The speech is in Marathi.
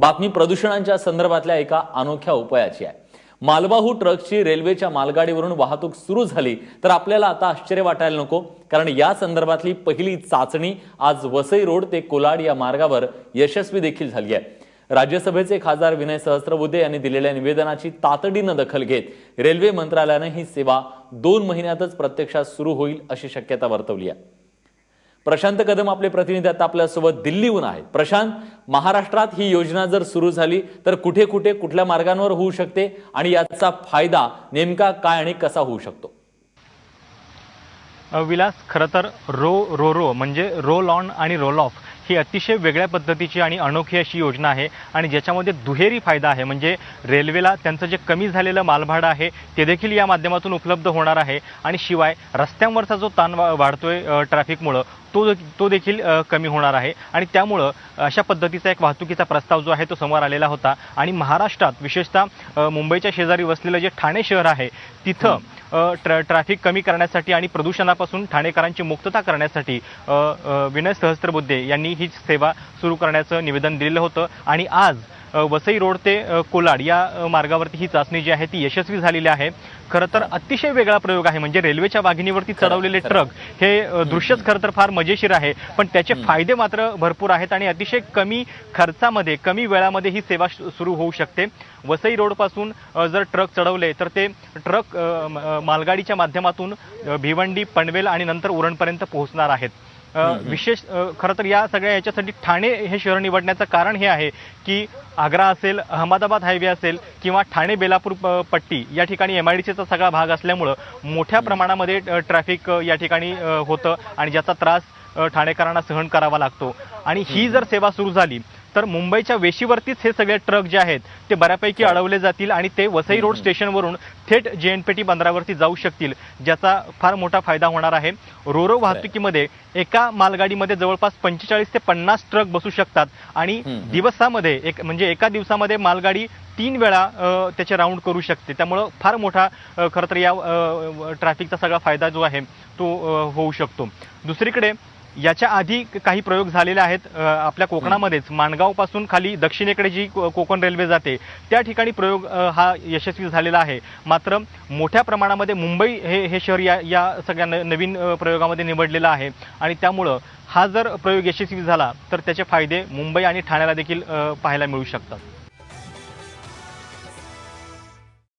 बातमी प्रदूषणांच्या संदर्भातल्या एका अनोख्या उपायाची आहे. मालवाहू ट्रकची रेल्वेच्या मालगाडीवरून वाहतूक सुरू झाली तर आपल्याला आता आश्चर्य वाटायला नको कारण या संदर्भातली पहिली चाचणी आज वसई रोड ते कोलाड या मार्गावर यशस्वी देखील झाली आहे. राज्यसभेचे खासदार विनय सहस्त्रबुद्धे यांनी दिलेल्या निवेदनाची तातडीनं दखल घेत रेल्वे मंत्रालयानं ही सेवा दोन महिन्यातच प्रत्यक्षात सुरू होईल अशी शक्यता वर्तवली आहे. प्रशांत कदम आपले प्रतिनिधी आता आपल्यासोबत दिल्लीहून आहे प्रशांत महाराष्ट्रात ही योजना जर सुरू झाली तर कुठे कुठे कुठल्या मार्गांवर होऊ शकते आणि याचा फायदा नेमका काय आणि कसा होऊ शकतो? विलास खरं तर रो रो रो म्हणजे रोल ऑन आणि रोल ऑफ ही अतिशय वेगळ्या पद्धतीची आणि अनोखी अशी योजना आहे आणि ज्याच्यामध्ये दुहेरी फायदा आहे. म्हणजे रेल्वेला त्यांचं जे कमी झालेलं मालभाडं आहे ते देखील या माध्यमातून उपलब्ध होणार आहे आणि शिवाय रस्त्यांवरचा जो ताण वा- वाढतोय ट्रॅफिकमुळं तो तो देखील कमी होणार आहे. आणि त्यामुळं अशा पद्धतीचा एक वाहतुकीचा प्रस्ताव जो आहे तो समोर आलेला होता. आणि महाराष्ट्रात विशेषतः मुंबईच्या शेजारी वसलेलं जे ठाणे शहर आहे तिथं ट्र ट्रॅफिक कमी करण्यासाठी आणि प्रदूषणापासून ठाणेकरांची मुक्तता करण्यासाठी विनय सहस्त्रबुद्धे यांनी ही सेवा सुरू करण्याचं निवेदन दिलेलं होतं. आणि आज वसई रोड ते कोलाड या मार्गावरती ही चाचणी जी आहे ती यशस्वी झालेली आहे. खरं तर अतिशय वेगळा प्रयोग आहे. म्हणजे रेल्वेच्या वाघिणीवरती चढवलेले. ट्रक हे दृश्यच खरं तर फार मजेशीर आहे. पण त्याचे फायदे मात्र भरपूर आहेत आणि अतिशय कमी खर्चामध्ये कमी वेळामध्ये ही सेवा सुरू होऊ शकते. वसई रोडपासून जर ट्रक चढवले तर ते ट्रक मालगाडीच्या माध्यमातून भिवंडी पनवेल आणि नंतर उरणपर्यंत पोहोचणार आहेत. विशेष खरं तर या सगळ्या याच्यासाठी ठाणे हे शहर निवडण्याचं कारण हे आहे की आग्रा असेल अहमदाबाद हायवे असेल किंवा ठाणे बेलापूर पट्टी या ठिकाणी एम आय डी सीचा सगळा भाग असल्यामुळं मोठ्या प्रमाणामध्ये ट्रॅफिक या ठिकाणी होतं आणि ज्याचा त्रास ठाणेकरांना सहन करावा लागतो. आणि ही जर सेवा सुरू झाली तर मुंबईच्या वेशीवरतीच हे सगळे ट्रक जे आहेत ते बऱ्यापैकी अडवले जातील आणि ते वसई रोड स्टेशनवरून थेट जेएनपीटी बंदरावरती जाऊ शकतील ज्याचा फार मोठा फायदा होणार आहे. रोरो वाहतुकीमध्ये एका मालगाडीमध्ये जवळपास पंचेचाळीस ते पन्नास ट्रक बसू शकतात आणि. दिवसामध्ये एक म्हणजे एका दिवसामध्ये मालगाडी तीन वेळा त्याचे राऊंड करू शकते. त्यामुळं फार मोठा खरं तर या ट्रॅफिकचा सगळा फायदा जो आहे तो होऊ शकतो. दुसरीकडे याच्या आधी काही प्रयोग झालेले आहेत आपल्या कोकणामध्येच. माणगावपासून खाली दक्षिणेकडे जी कोकण रेल्वे जाते त्या ठिकाणी प्रयोग हा यशस्वी झालेला आहे. मात्र मोठ्या प्रमाणामध्ये मुंबई हे हे शहर या या सगळ्या न- नवीन प्रयोगामध्ये निवडलेलं आहे. आणि त्यामुळं हा जर प्रयोग यशस्वी झाला तर त्याचे फायदे मुंबई आणि ठाण्याला देखील पाहायला मिळू शकतात.